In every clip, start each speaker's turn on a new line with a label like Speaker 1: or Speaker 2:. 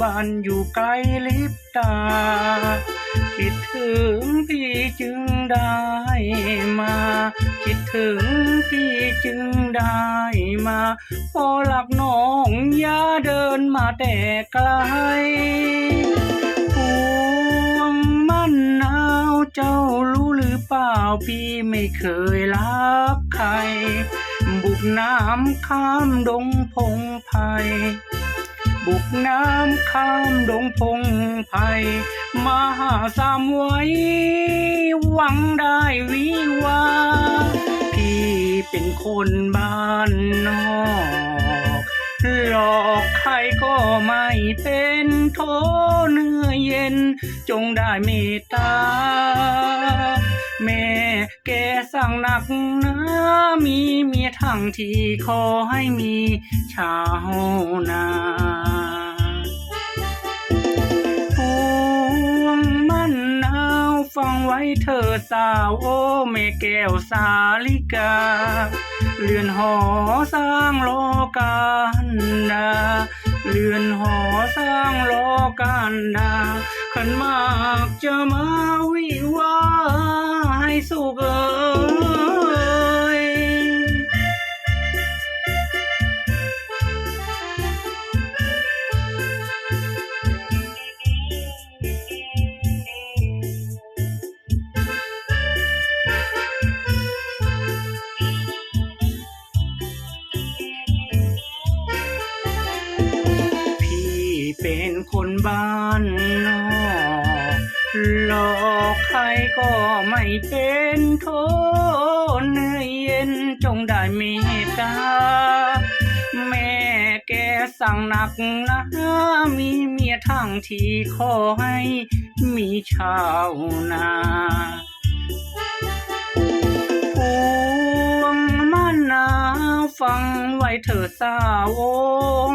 Speaker 1: บ้านอยู่ไกลลิบตา คิดถึงพี่จึงได้มา คิดถึงพี่จึงได้มาพอหลักน้องอย่าเดินมาแต่ไกลพวงมันหนาวเจ้ารู้หรือเปล่าพี่ไม่เคยรักใคร บุกน้ำข้ามดงพงไผ บุกน้ำข้ามดงพงไผ่มาหาสามไว้หวังได้วิวา พี่เป็นคนบ้านนอกหลอกใครก็ไม่เป็นโทเนื้อเย็น จงได้เมตตา แม่แกสั่งหนักนะมีเมียทั้งที่ขอให้มีชาวนา ไว้เธอสาวโอ้แม่แก้วสาลิกา เรือนหอสร้างโลกันดา เรือนหอสร้างโลกันดาขันมากจะมาวิวา ไม่เป็นโทษเนื้อเย็นจงได้เมตตา แม่แกสั่งหนักนะมีเมียทั้งทีขอให้มีชาวนาพวงมันนาว ฟังไว้เถิดสาวโอ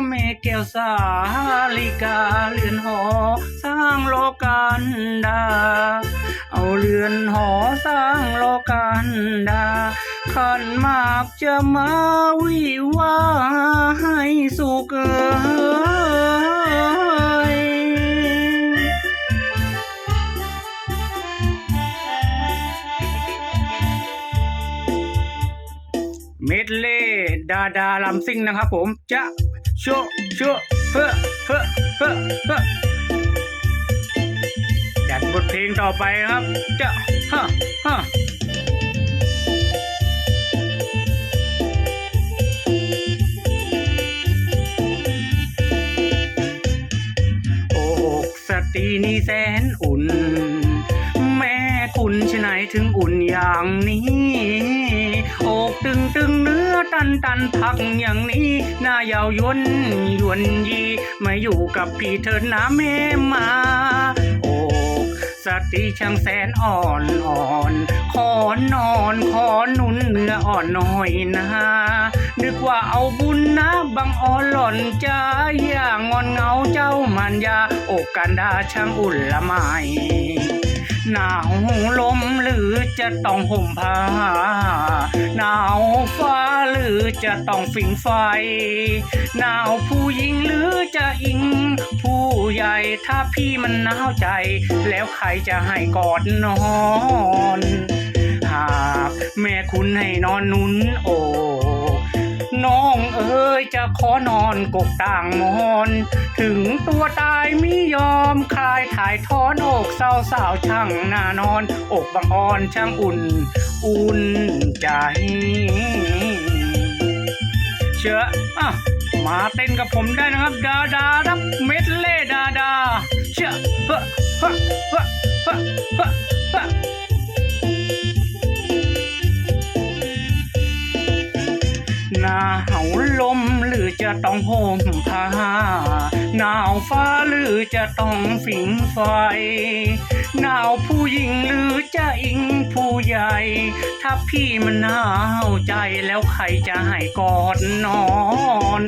Speaker 1: เมแก้วสาลิกาเรือนหอ สร้างโลกันดา เอาเรือนหอสร้างโลกันดาขันมากจะมาวิวาให้สุขเอ่ ดาดาลำซิ่งนะครับผมจะโชโชเฮ้อเฮ้อเฮ้อเฮ้อจัดบทเพลงต่อไปครับจะฮะฮะอกสตรีนี่แสนอุ่น แม่คุณชะไหนถึงอุ่นอย่างนี้ อกตึงตึงเนื้อ ตันตันพักอย่างนี้หน้ายาวยนยวนยีมาอยู่กับพี่เถิดนะแม่มาอกสตรีช่างแสนอ่อนอ่อนขอนอนขอหนุนเนื้ออ่อนหน่อยนะนึกว่าเอาบุญนะบังอ่อนหล่อนใจอย่างงอนเงาเจ้ามันยาอกกันดาช่างอุ่นละไม หนาวลมหรือจะต้องห่มผ้า หนาวฟ้าหรือจะต้องฝิ่งไฟ หนาวผู้หญิงหรือจะอิง ผู้ใหญ่ถ้าพี่มันหนาวใจ แล้วใครจะให้กอดนอนหากแม่คุณให้นอนนุนโอก น้องเอ๋ยจะขอนอนกกต่างมอนถึงตัวตายมิยอมคลายถ่ายทอนอกเศร้าสาวช่างหน้านอน อกบางอ่อนช่างอุ่น อุ่นใจ เชื่ออะมาเต้นกับผมได้นะครับ ดาดาดับเม็ดเล่ดาดา เชื่อเฮ้อเฮ้อเฮ้อเฮ้อเฮ้อ จะต้องห่มผ้าหนาวฟ้าหรือจะต้องฝิงไฟ หนาวผู้หญิงหรือจะอิงผู้ใหญ่ ถ้าพี่มันหนาวใจแล้วใครจะให้กอดนอน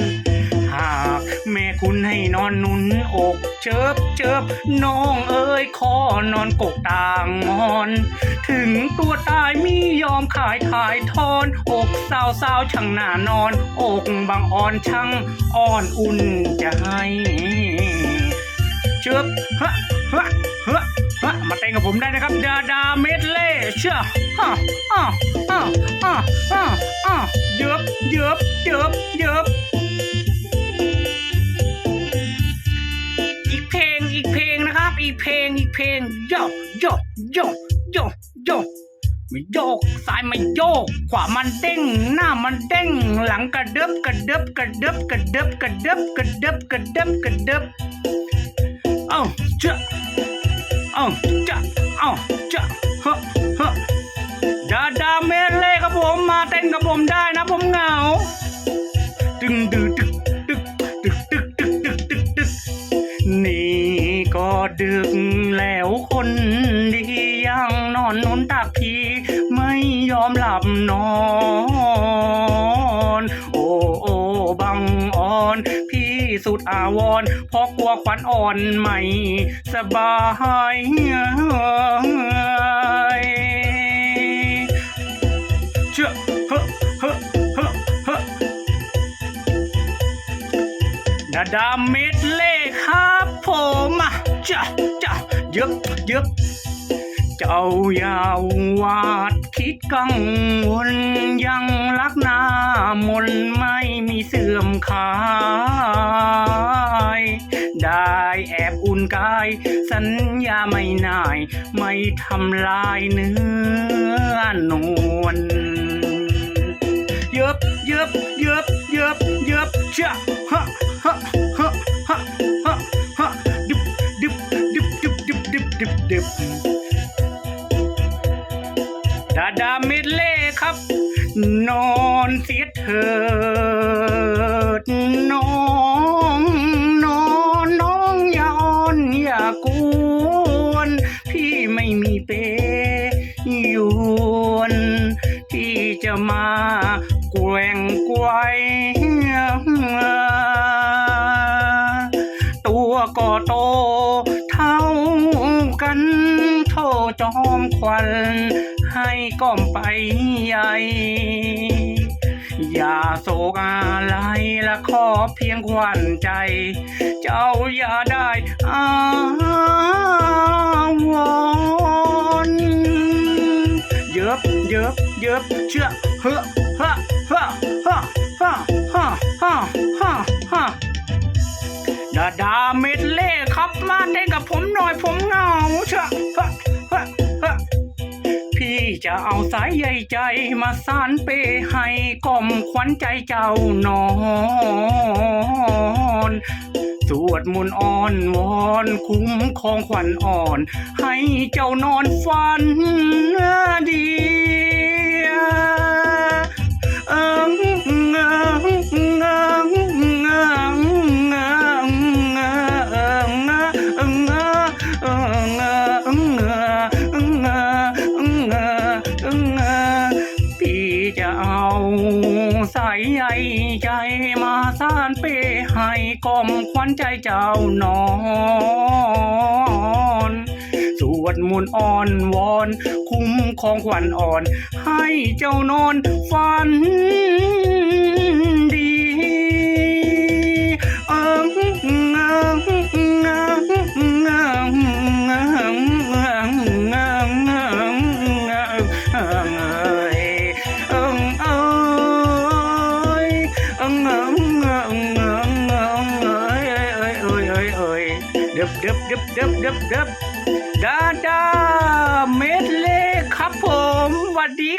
Speaker 1: หาก แม่คุณให้นอนนุนอกเชิบเชิบน้องเอ้ยขอนอนกกต่างมอน ถึงตัวตายมียอมขายถ่ายทอน อกสาวสาวช่างหน้านอน อกบางอ่อนช่างอ่อนอุ่นใจเชิบฮะฮะฮะฮะมาเต้นกับผมได้นะครับ ดาดาเมดเล่เชื่อฮะอะอะอะอะอะเยิบเยิบเยิบ เพลงโยกโยกโยกโยกโยกไม่โยกซ้ายไม่โยก ขวามันเด้ง หน้ามันเด้ง หลังกระเดิบกระเดิบกระเดิบกระเดิบกระเดิบกระเดิบกระเดิบกระเดิบเอ้าจะเอ้าจะเอ้าจะักทีไม่ยอมหลับนอน โอ้โอ้บังอ่อน พี่สุดอาวร์เพราะกลัวขวัญอ่อนไม่ สบายเชื่อเฮ้เฮ้เฮ้เฮ้ดาดาเม็ดเล่ครับผมอะจ้ะจ้ะเย็บเย็บ เจ้าอย่าวาดคิดกังวลยังรักหน้ามนไม่มีเสื่อมคาย ได้แอบอุ่นกาย สัญญาไม่นาย ไม่ทำลายเนื้อนวลเย็บเย็บเย็บเย็บเย็บจ้ะฮะฮะฮะฮะฮะฮะดึบดึบดึบดึบดึบดึบดึบ เสียเถิดน้องนอนน้องอย่าอ่อนอย่ากวนพี่ไม่มีเปยวนที่จะมาแกว่งไกวตัวก็โตเท่ากันโทจอมควันให้ก้อมไปใหญ่ อย่าโศกอะไรละขอเพียงควันใจ เจ้าอย่าได้อาวรณ์เย็บเย็บเย็บเชื่อเฮ้อฮะฮะฮะฮะฮะฮะฮะฮะดาดาเม็ดเล่ครับมาเต้นกับผมหน่อยผมเหงาเชื่อ จะเอาสายใยใจมาสานเปให้กล่อมขวัญใจเจ้านอน สวดมนต์อ่อนวอนคุ้มครองขวัญอ่อน ให้เจ้านอนฝันดี ใจมาสานเปให้กลมควันใจเจ้านอนสวดมนต์อ่อนวอน คุ้มของขวัญอ่อน ให้เจ้านอนฝัน เดิบเดิบเดิบเดิบเดิบดาดาเมดเล่ครับผมสวัสดี